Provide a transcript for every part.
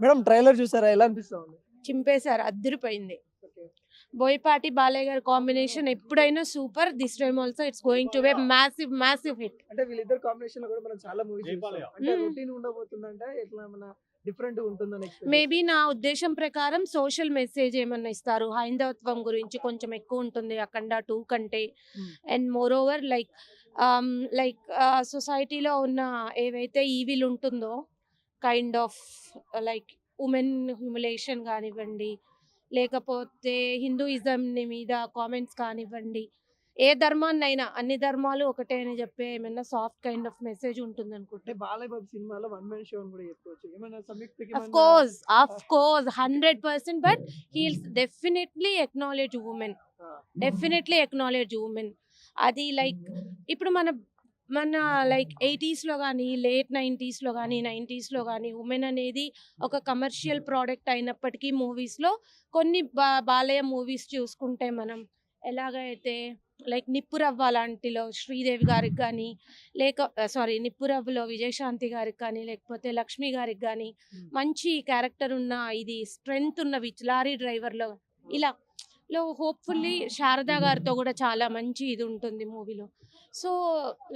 Madam trailer చూసారా ఎలా అనిపిస్తా ఉంది చింపేశారు అద్దరిపోయింది. బోయపాటి బాలయ్య గారి కాంబినేషన్ ఎప్పుడైనా super this time also it's going to be massive massive hit అంటే వీళ్ళిద్దరు కాంబినేషన్లో కూడా మనం చాలా మూవీస్ జైపాలయ. అంటే. రొటీన్ ఉండబోతుందంటే ఇట్లా మన డిఫరెంట్ ఉంటుందని మేబీ నా ఉద్దేశం ప్రకారం సోషల్ మెసేజ్ ఏమన్నా ఇస్తారు హైందవత్వం గురించి కొంచెం ఎక్కువ ఉంటుంది అఖండ టూ కంటే. And more over like like సొసైటీలో ఉన్న ఏవైతే ఈవిల్ ఉంటుందో kind of like women humiliation కానివ్వండి లేకపోతే హిందూయిజం మీద కామెంట్స్ కానివ్వండి ఏ ధర్మాన్నైనా అన్ని ధర్మాలు ఒకటే అని చెప్పే ఏమైనా సాఫ్ట్ కైండ్ ఆఫ్ మెసేజ్ ఉంటుంది అనుకుంటే సినిమాలో వన్ మ్యాన్ షో కూడా చెప్పుకోవచ్చు ఏమైనా సంయుక్తకి of course of course 100% but he'll definitely acknowledge women. Definitely acknowledge women అది లైక్ ఇప్పుడు మన మన లైక్ ఎయిటీస్లో కానీ లేట్ నైంటీస్లో కానీ నైంటీస్లో కానీ ఉమెన్ అనేది ఒక కమర్షియల్ ప్రోడక్ట్ అయినప్పటికీ మూవీస్లో కొన్ని బా బాలయ్య మూవీస్ చూసుకుంటే మనం ఎలాగైతే లైక్ నిప్పురవ్వ లాంటిలో శ్రీదేవి గారికి కానీ లేక సారీ నిప్పురవ్వలో విజయశాంతి గారికి కానీ లేకపోతే లక్ష్మి గారికి కానీ. మంచి క్యారెక్టర్ ఉన్న ఇది స్ట్రెంగ్త్ ఉన్న విచ్ లారీ డ్రైవర్లో ఇలా లో హోప్ఫుల్లీ శారదా గారితో కూడా చాలా మంచి ఇది ఉంటుంది మూవీలో. So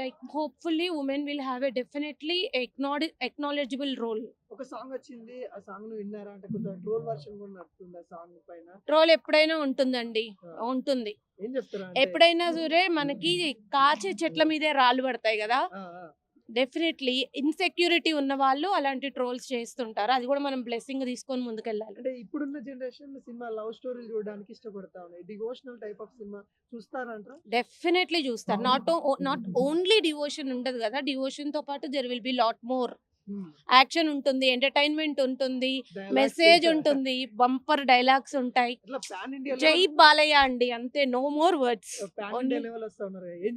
like hopefully women will have a definitely acknowle acknowledgeable role. ఒక సాంగ్ వచ్చింది ఆ సాంగ్ను విన్నారా అంటే కొంచెం ట్రోల్ వర్షన్ కూడా నడుస్తుంది ఆ సాంగ్ పైన. రోల్ ఎప్పుడైనా ఉంటుందండి ఉంటుంది. ఎప్పుడైనా సరే మనకి కాచే చెట్ల మీదే రాళ్ళు పడతాయి కదా? డెఫినెట్లీ ఇన్సెక్యూరిటీ ఉన్న వాళ్ళు అలాంటి ట్రోల్స్ చేస్తుంటారు. అది కూడా మనం బ్లెస్సింగ్ తీసుకొని ముందుకెళ్ళాలి. అంటే ఇప్పుడున్న జనరేషన్ సినిమా లవ్ స్టోరీలు చూడడానికి ఇష్టపడతా ఉన్నాయి. డివోషనల్ టైప్ ఆఫ్ సినిమా చూస్తారంటారా? డెఫినెట్లీ చూస్తారు. నాట్ నాట్ ఓన్లీ డివోషన్ ఉండదు కదా. డివోషన్తో పాటు there will be lot more action ఉంటుంది ఎంటర్టైన్మెంట్ ఉంటుంది మెసేజ్ ఉంటుంది బంపర్ డైలాగ్స్ ఉంటాయి. జై బాలయ్య అండి అంతే. No more words. ఏం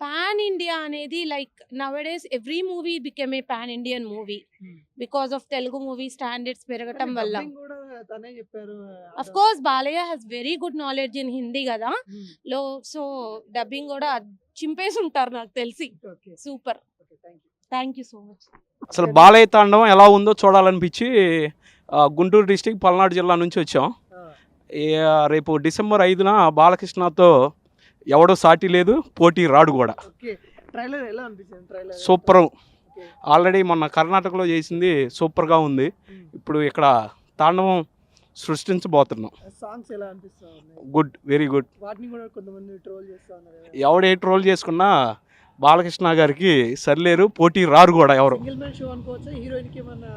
పాన్ ఇండియా అనేది like nowadays every movie became a pan Indian movie because of Telugu movie standards పెరగటం వల్ల. కూడా తనే చెప్పారు of course Balayya has very good knowledge in Hindi కదా. లో సో డబ్బింగ్ కూడా చింపేసి ఉంటారు నాకు తెలిసి. Super thank you. So much అసలు బాలయ్య తాండవం ఎలా ఉందో చూడాలనిపించి గుంటూరు డిస్టిక్ పల్నాడు జిల్లా నుంచి వచ్చాం. రేపు డిసెంబర్ ఐదున బాలకృష్ణతో ఎవడో సాటి లేదు పోటీ రాడు కూడా. సూపర్. ఆల్రెడీ మొన్న కర్ణాటకలో చేసింది సూపర్గా ఉంది. ఇప్పుడు ఇక్కడ తాండవం సృష్టించబోతున్నాం. సాంగ్స్ ఎలా గుడ్ వెరీ గుడ్. వాటిని కూడా కొంతమంది ట్రోల్ చేస్తా ఉన్నారు కదా. ఎవడు ట్రోల్ చేసుకున్నా బాలకృష్ణ గారికి సరిలేరు పోటీ రారు కూడా ఎవరు. సింగిల్ మ్యాన్ షో అనుకోవచ్చా? హీరోయిన్కి ఏమన్నా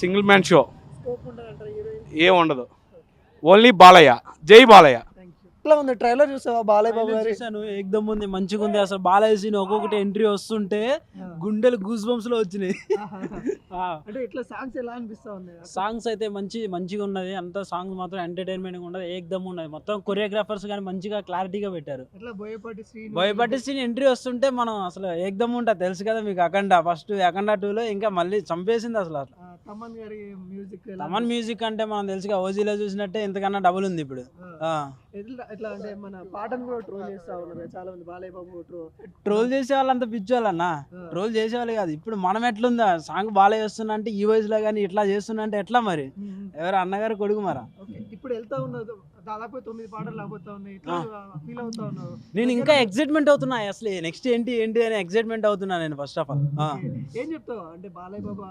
సింగిల్ మ్యాన్ షో. స్కోప్ ఉంటుందంటారా హీరోయిన్? ఏం ఉండదు. ఓన్లీ బాలయ్య. జై బాలయ్య. ఎట్లా ఉంది? ట్రైలర్ చూసావా బాలయ్య బాబు గారి? చూసాను ఏకదమ్ ఉంది మంచిగా ఉంది. అసలు బాలయ్య సీన్ ఒక్కొక్కటి ఎంట్రీ వస్తుంటే గుండెలు గూస్ బంప్స్లో వచ్చినాయి. అంటే ఇట్లా సాంగ్స్ ఎలా అనిపిస్తా ఉన్నాయి సాంగ్స్ అయితే మంచి మంచిగా ఉన్నది. అంతా సాంగ్స్ మాత్రం ఎంటర్టైన్మెంట్ ఉన్నది. ఏకదమ్ ఉన్నది. మొత్తం కొరియోగ్రాఫర్స్ కానీ మంచిగా క్లారిటీగా పెట్టారు. బోయపాటి సీన్ ఎంట్రీ వస్తుంటే మనం అసలు ఏకదమ్ ఉంటుంది తెలుసు కదా మీకు అఖండ. ఫస్ట్ అఖండ టూలో ఇంకా మళ్ళీ చంపేసింది అసలు అట్లా తమన్ గారి మ్యూజిక్ తమన్ మ్యూజిక్ అంటే మనం తెలుసుగా ఓజీలో చూసినట్టే ఇంతకన్నా డబుల్ ఉంది ఇప్పుడు. అంటే మన పాటను కూడా ట్రోల్ చేస్తా ఉన్నారు చాలా మంది బాలయ్య బాబు ట్రోల్ ట్రోల్ చేసే వాళ్ళంతా పిచ్చోళ్ళన్నా. ట్రోల్ చేసేవాళ్ళు కాదు. ఇప్పుడు మనం ఎట్లుందా? సాంగ్ బాగా చేస్తున్నా అంటే ఈ వయసులో కానీ ఇట్లా చేస్తున్నా అంటే ఎట్లా మరి? ఎవరు అన్నగారు కొడుకు మరా? ఇప్పుడు వెళ్తా ఉన్నది దాదాపు తొమ్మిది పాటలు రాబోతా ఉన్నాయి. ఇట్లా ఫీల్ అవుతా ఉన్నారు. నేను ఇంకా ఎక్సైట్మెంట్ అవుతున్నా. అసలు నెక్స్ట్ ఏంటి ఏంటి అని ఎక్సైట్మెంట్ అవుతున్నా నేను ఫస్ట్ ఆఫ్ ఆల్ ఏం చెప్తావు? అంటే బాలయ్య బాబా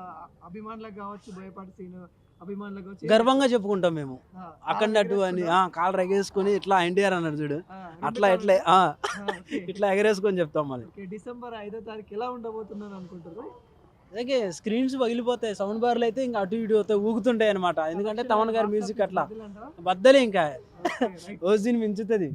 అభిమానులకు కావచ్చు భయపాటి సీన్ అభిమానులకు గర్వంగా చెప్పుకుంటాం మేము. ఆ, అఖండ టూ అని ఆ, కాళ్ళు ఎగరేసుకొని ఇట్లా ఎన్టీఆర్ అన్నాడు చూడు. అట్లా రెండు ఇట్లా ఎగరేసుకొని చెప్తాం మళ్ళీ. డిసెంబర్ ఐదో తారీఖు ఎలా ఉండబోతున్నాను అనుకుంటారు అలాగే స్క్రీన్స్ పగిలిపోతాయి. సౌండ్ బార్లు అయితే ఇంకా అటు ఇటు అవుతాయి ఊగుతుంటాయి అనమాట ఎందుకంటే తమన్ గారి మ్యూజిక్ అట్లా. బద్దలే ఇంకా. ఓజీని మించుతుంది.